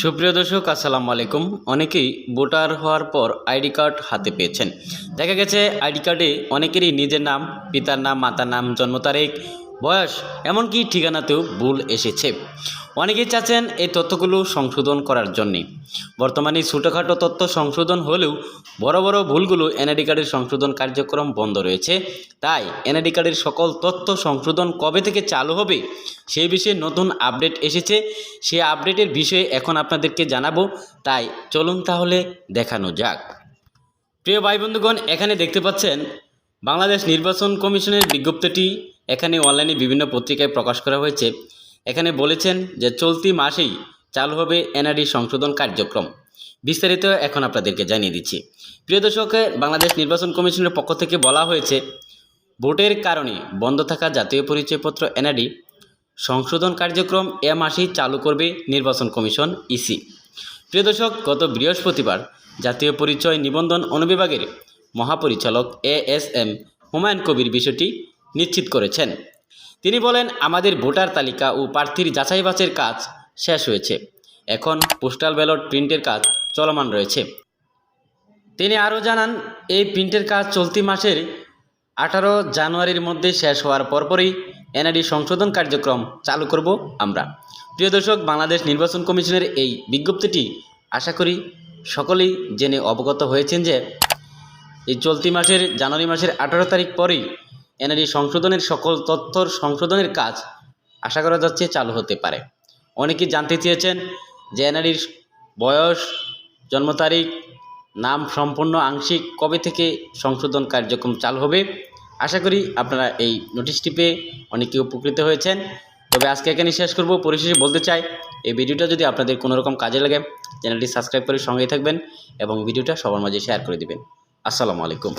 সুপ্রিয় দর্শক, আসসালামু আলাইকুম। অনেকেই ভোটার হওয়ার পর আইডি কার্ড হাতে পেয়েছেন। দেখা গেছে, আইডি কার্ডে অনেকেরই নিজের নাম, পিতার নাম, মাতার নাম, জন্ম তারিখ, বয়স, এমনকি ঠিকানাতেও ভুল এসেছে। অনেকেই চাচ্ছেন এই তথ্যগুলো সংশোধন করার জন্যে। বর্তমানে ছোটোখাটো তথ্য সংশোধন হলেও বড় বড় ভুলগুলো এনআইডি কার্ডের সংশোধন কার্যক্রম বন্ধ রয়েছে। তাই এনআইডি কার্ডের সকল তথ্য সংশোধন কবে থেকে চালু হবে সেই বিষয়ে নতুন আপডেট এসেছে। সেই আপডেটের বিষয়ে এখন আপনাদেরকে জানাব। তাই চলুন তাহলে দেখানো যাক। প্রিয় ভাই বন্ধুগণ, এখানে দেখতে পাচ্ছেন বাংলাদেশ নির্বাচন কমিশনের বিজ্ঞপ্তিটি। এখানে অনলাইনে বিভিন্ন পত্রিকায় প্রকাশ করা হয়েছে। এখানে বলেছেন যে চলতি মাসেই চালু হবে এনআরডি সংশোধন কার্যক্রম। বিস্তারিত এখন আপনাদেরকে জানিয়ে দিচ্ছি। প্রিয় দর্শক, বাংলাদেশ নির্বাচন কমিশনের পক্ষ থেকে বলা হয়েছে, ভোটের কারণে বন্ধ থাকা জাতীয় পরিচয়পত্র এনআরডি সংশোধন কার্যক্রম এ মাসেই চালু করবে নির্বাচন কমিশন ইসি। প্রিয় দর্শক, গত বৃহস্পতিবার জাতীয় পরিচয় নিবন্ধন অনুবিভাগের মহাপরিচালক A S M Humayun Kabir বিষয়টি নিশ্চিত করেছেন। তিনি বলেন, আমাদের ভোটার তালিকা ও প্রার্থীর যাচাই বাছাইয়ের কাজ শেষ হয়েছে। এখন পোস্টাল ব্যালট প্রিন্টের কাজ চলমান রয়েছে। তিনি আরও জানান, এই প্রিন্টের কাজ চলতি মাসের আঠারো জানুয়ারির মধ্যে শেষ হওয়ার পরপরই এনআইডি সংশোধন কার্যক্রম চালু করব আমরা। প্রিয় দর্শক, বাংলাদেশ নির্বাচন কমিশনের এই বিজ্ঞপ্তিটি আশা করি সকলেই জেনে অবগত হয়েছেন যে, এই চলতি মাসের জানুয়ারি মাসের আঠারো তারিখ পরেই এনআইডি সংশোধনের সকল তথ্যর সংশোধনের কাজ আশা করা যাচ্ছে চালু হতে পারে। অনেকেই জানতে চেয়েছেন যে এনআইডির বয়স, জন্ম তারিখ, নাম সম্পূর্ণ আংশিক কবে থেকে সংশোধন কার্যক্রম চালু হবে, আশা করি আপনারা এই নোটিশটি পেয়ে অনেকে উপকৃত হয়েছেন। তবে আজকে এখানে শেষ করব। পরিশেষে বলতে চাই, এই ভিডিওটা যদি আপনাদের কোনো রকম কাজে লাগে, চ্যানেলটি সাবস্ক্রাইব করে সঙ্গেই থাকবেন এবং ভিডিওটা সবার মাঝে শেয়ার করে দিবেন। আসসালামু আলাইকুম।